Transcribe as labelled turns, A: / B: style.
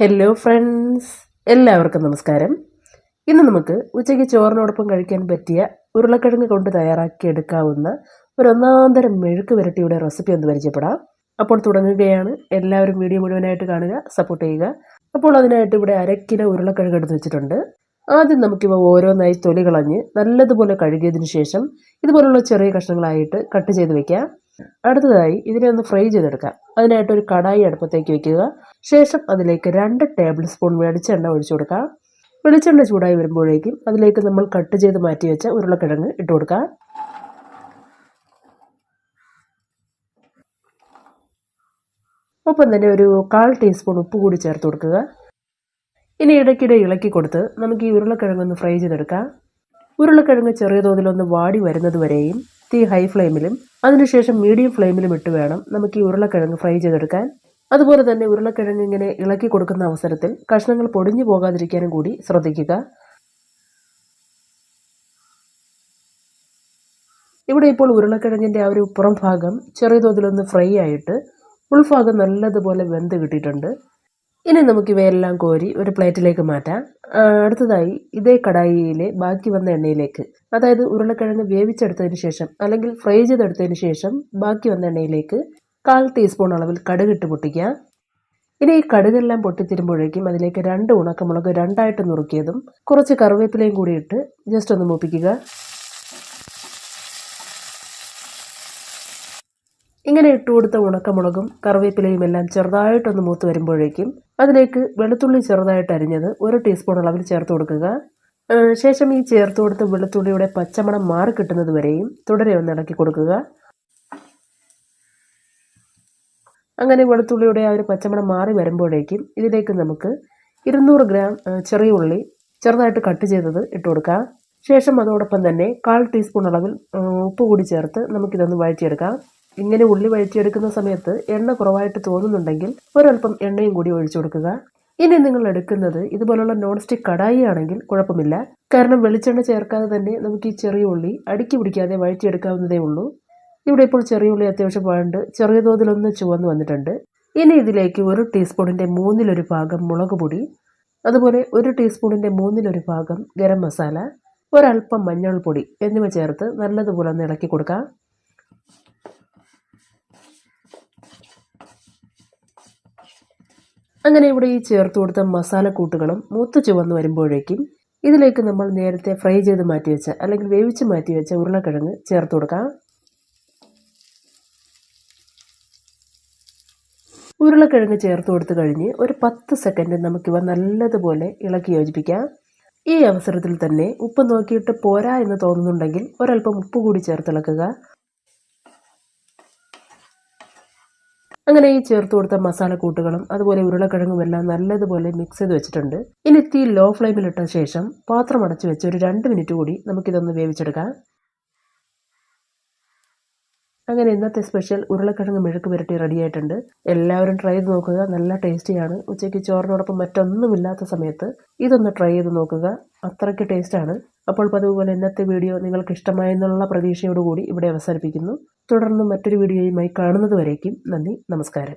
A: Hello friends എല്ലാവർക്കും നമസ്കാരം. ഇന്ന് നമുക്ക് ഉച്ചയ്ക്ക് ചോറിനോടൊപ്പം കഴിക്കാൻ പറ്റിയ ഉരുളക്കിഴങ്ങ് കൊണ്ട് തയ്യാറാക്കിയെടുക്കാവുന്ന ഒരു ഒന്നാന്തരം മെഴുക്ക് വരട്ടിയുടെ റെസിപ്പി ഒന്ന് പരിചയപ്പെടാം. അപ്പോൾ തുടങ്ങുകയാണ്. എല്ലാവരും വീഡിയോ മുഴുവനായിട്ട് കാണുക സപ്പോർട്ട് ചെയ്യുക. അപ്പോൾ അതിനായിട്ട് ഇവിടെ അര കിലോ ഉരുളക്കിഴങ്ങ് എടുത്ത് വെച്ചിട്ടുണ്ട്. ആദ്യം നമുക്കിവ ഓരോന്നായി തൊലി കളഞ്ഞ് നല്ലതുപോലെ കഴുകിയതിന് ശേഷം ഇതുപോലുള്ള ചെറിയ കഷ്ണങ്ങളായിട്ട് കട്ട് ചെയ്ത് വെക്കാം. അടുത്തതായി ഇതിനെ ഒന്ന് ഫ്രൈ ചെയ്തെടുക്കാം. അതിനായിട്ട് ഒരു കടായി അടുപ്പത്തേക്ക് വെക്കുക. ശേഷം അതിലേക്ക് രണ്ട് ടേബിൾ സ്പൂൺ വെളിച്ചെണ്ണ ഒഴിച്ചു കൊടുക്കാം വെളിച്ചെണ്ണ ചൂടായി വരുമ്പോഴേക്കും അതിലേക്ക് നമ്മൾ കട്ട് ചെയ്ത് മാറ്റി വെച്ച ഉരുളക്കിഴങ്ങ് ഇട്ട് കൊടുക്കാം ഒപ്പം തന്നെ ഒരു കാൽ ടീസ്പൂൺ ഉപ്പ് കൂടി ചേർത്ത് കൊടുക്കുക. ഇനി ഇടയ്ക്കിടെ ഇളക്കി കൊടുത്ത് നമുക്ക് ഈ ഉരുളക്കിഴങ്ങ് ഒന്ന് ഫ്രൈ ചെയ്തെടുക്കാം. ഉരുളക്കിഴങ്ങ് ചെറിയ തോതിലൊന്ന് വാടി വരുന്നത് വരെയും തീ ഹൈ ഫ്ലെയിമിലും അതിനുശേഷം മീഡിയം ഫ്ലെയിമിലും ഇട്ട് വേണം നമുക്ക് ഈ ഉരുളക്കിഴങ്ങ് ഫ്രൈ ചെയ്തെടുക്കാൻ. അതുപോലെ തന്നെ ഉരുളക്കിഴങ്ങ് ഇങ്ങനെ ഇളക്കി കൊടുക്കുന്ന അവസരത്തിൽ കഷ്ണങ്ങൾ പൊടിഞ്ഞു പോകാതിരിക്കാനും കൂടി ശ്രദ്ധിക്കുക. ഇവിടെ ഇപ്പോൾ ഉരുളക്കിഴങ്ങിന്റെ ആ ഒരു പുറം ഭാഗം ചെറിയ തോതിലൊന്ന് ഫ്രൈ ആയിട്ട് ഉൾഭാഗം നല്ലതുപോലെ വെന്ത് കിട്ടിയിട്ടുണ്ട്. ഇനി നമുക്ക് ഇവയെല്ലാം കോരി ഒരു പ്ലേറ്റിലേക്ക് മാറ്റാം. അടുത്തതായി ഇതേ കടായിയിലെ ബാക്കി വന്ന എണ്ണയിലേക്ക്. അതായത് ഉരുളക്കിഴങ്ങ് വേവിച്ചെടുത്തതിന് ശേഷം അല്ലെങ്കിൽ ഫ്രൈ ചെയ്തെടുത്തതിന് ശേഷം ബാക്കി വന്ന എണ്ണയിലേക്ക് കാൽ ടീസ്പൂൺ അളവിൽ കടുകിട്ട് പൊട്ടിക്കുക ഇനി ഈ കടുകെല്ലാം പൊട്ടിത്തിരുമ്പോഴേക്കും അതിലേക്ക് രണ്ട് ഉണക്കമുളക് രണ്ടായിട്ട് നുറുക്കിയതും കുറച്ച് കറിവേപ്പിലയും കൂടി ഇട്ട് ജസ്റ്റ് ഒന്ന് മൂപ്പിക്കുക. ഇങ്ങനെ ഇട്ട് കൊടുത്ത ഉണക്കമുളകും കറിവേപ്പിലയും എല്ലാം ചെറുതായിട്ടൊന്ന് മൂത്ത് വരുമ്പോഴേക്കും അതിലേക്ക് വെളുത്തുള്ളി ചെറുതായിട്ട് അരിഞ്ഞത് ഒരു ടീസ്പൂൺ അളവിൽ ചേർത്ത് കൊടുക്കുക. ശേഷം ഈ ചേർത്ത് കൊടുത്ത വെളുത്തുള്ളിയുടെ പച്ചമണം മാറി കിട്ടുന്നത് വരെയും തുടരെ ഒന്ന് ഇളക്കി കൊടുക്കുക. അങ്ങനെ വെളുത്തുള്ളിയുടെ ആ ഒരു പച്ചമണം മാറി വരുമ്പോഴേക്കും ഇതിലേക്ക് നമുക്ക് ഇരുന്നൂറ് ഗ്രാം ചെറിയ ഉള്ളി ചെറുതായിട്ട് കട്ട് ചെയ്തത് ഇട്ട് കൊടുക്കാം. ശേഷം അതോടൊപ്പം തന്നെ കാൽ ടീസ്പൂൺ അളവിൽ ഉപ്പ് കൂടി ചേർത്ത് നമുക്കിതൊന്ന് വഴറ്റിയെടുക്കാം. ഇങ്ങനെ ഉള്ളി വഴറ്റിയെടുക്കുന്ന സമയത്ത് എണ്ണ കുറവായിട്ട് തോന്നുന്നുണ്ടെങ്കിൽ ഒരൽപ്പം എണ്ണയും കൂടി ഒഴിച്ചു കൊടുക്കുക. ഇനി നിങ്ങൾ എടുക്കുന്നത് ഇതുപോലുള്ള നോൺ സ്റ്റിക് കടായി ആണെങ്കിൽ കുഴപ്പമില്ല. കാരണം വെളിച്ചെണ്ണ ചേർക്കാതെ തന്നെ നമുക്ക് ഈ ചെറിയ ഉള്ളി അടുക്കി പിടിക്കാതെ വഴറ്റിയെടുക്കാവുന്നതേ ഉള്ളൂ. ഇവിടെ ഇപ്പോൾ ചെറിയ ഉള്ളി അത്യാവശ്യം വേണ്ട ചെറിയ തോതിലൊന്ന് ചുവന്ന് വന്നിട്ടുണ്ട്. ഇനി ഇതിലേക്ക് ഒരു ടീസ്പൂണിന്റെ മൂന്നിലൊരു ഭാഗം മുളക് പൊടി അതുപോലെ ഒരു ടീസ്പൂണിന്റെ മൂന്നിലൊരു ഭാഗം ഗരം മസാല ഒരൽപ്പം മഞ്ഞൾപ്പൊടി എന്നിവ ചേർത്ത് നല്ലതുപോലെ ഒന്ന് ഇളക്കി കൊടുക്കാം. അങ്ങനെ ഇവിടെ ഈ ചേർത്ത് കൊടുത്ത മസാലക്കൂട്ടുകളും മൂത്ത് ചുവന്ന് വരുമ്പോഴേക്കും ഇതിലേക്ക് നമ്മൾ നേരത്തെ ഫ്രൈ ചെയ്ത് മാറ്റി വെച്ച അല്ലെങ്കിൽ വേവിച്ച് മാറ്റി വെച്ച ഉരുളക്കിഴങ്ങ് ചേർത്ത് കൊടുക്കാം. ഉരുളക്കിഴങ്ങ് ചേർത്ത് കൊടുത്ത് കഴിഞ്ഞ് ഒരു പത്ത് സെക്കൻഡ് നമുക്കിവ നല്ലതുപോലെ ഇളക്കി യോജിപ്പിക്കാം. ഈ അവസരത്തിൽ തന്നെ ഉപ്പ് നോക്കിയിട്ട് പോരാ എന്ന് തോന്നുന്നുണ്ടെങ്കിൽ ഒരല്പം ഉപ്പ് കൂടി ചേർത്തിളക്കുക. അങ്ങനെ ഈ ചേർത്ത് കൊടുത്ത മസാല കൂട്ടുകളും അതുപോലെ ഉരുളക്കിഴങ്ങും എല്ലാം നല്ലതുപോലെ മിക്സ് ചെയ്ത് വെച്ചിട്ടുണ്ട്. ഇനി തീ ലോ ഫ്ലെയിമിലിട്ട ശേഷം പാത്രം അടച്ചു വെച്ച് ഒരു രണ്ട് മിനിറ്റ് കൂടി നമുക്കിതൊന്ന് വേവിച്ചെടുക്കാം. അങ്ങനെ ഇന്നത്തെ സ്പെഷ്യൽ ഉരുളക്കിഴങ്ങ് മെഴുക്ക് പുരട്ടി റെഡി ആയിട്ടുണ്ട്. എല്ലാവരും ട്രൈ ചെയ്ത് നോക്കുക. നല്ല ടേസ്റ്റിയാണ് ഉച്ചയ്ക്ക് ചോറിനോടൊപ്പം മറ്റൊന്നുമില്ലാത്ത സമയത്ത് ഇതൊന്ന് ട്രൈ ചെയ്ത് നോക്കുക. അത്രയ്ക്ക് ടേസ്റ്റാണ് അപ്പോൾ പതിവ് പോലെ ഇന്നത്തെ വീഡിയോ നിങ്ങൾക്ക് ഇഷ്ടമായെന്നുള്ള പ്രതീക്ഷയോടുകൂടി ഇവിടെ അവസാനിപ്പിക്കുന്നു. തുടർന്ന് മറ്റൊരു വീഡിയോയുമായി കാണുന്നത് വരേക്കും. നന്ദി. നമസ്കാരം.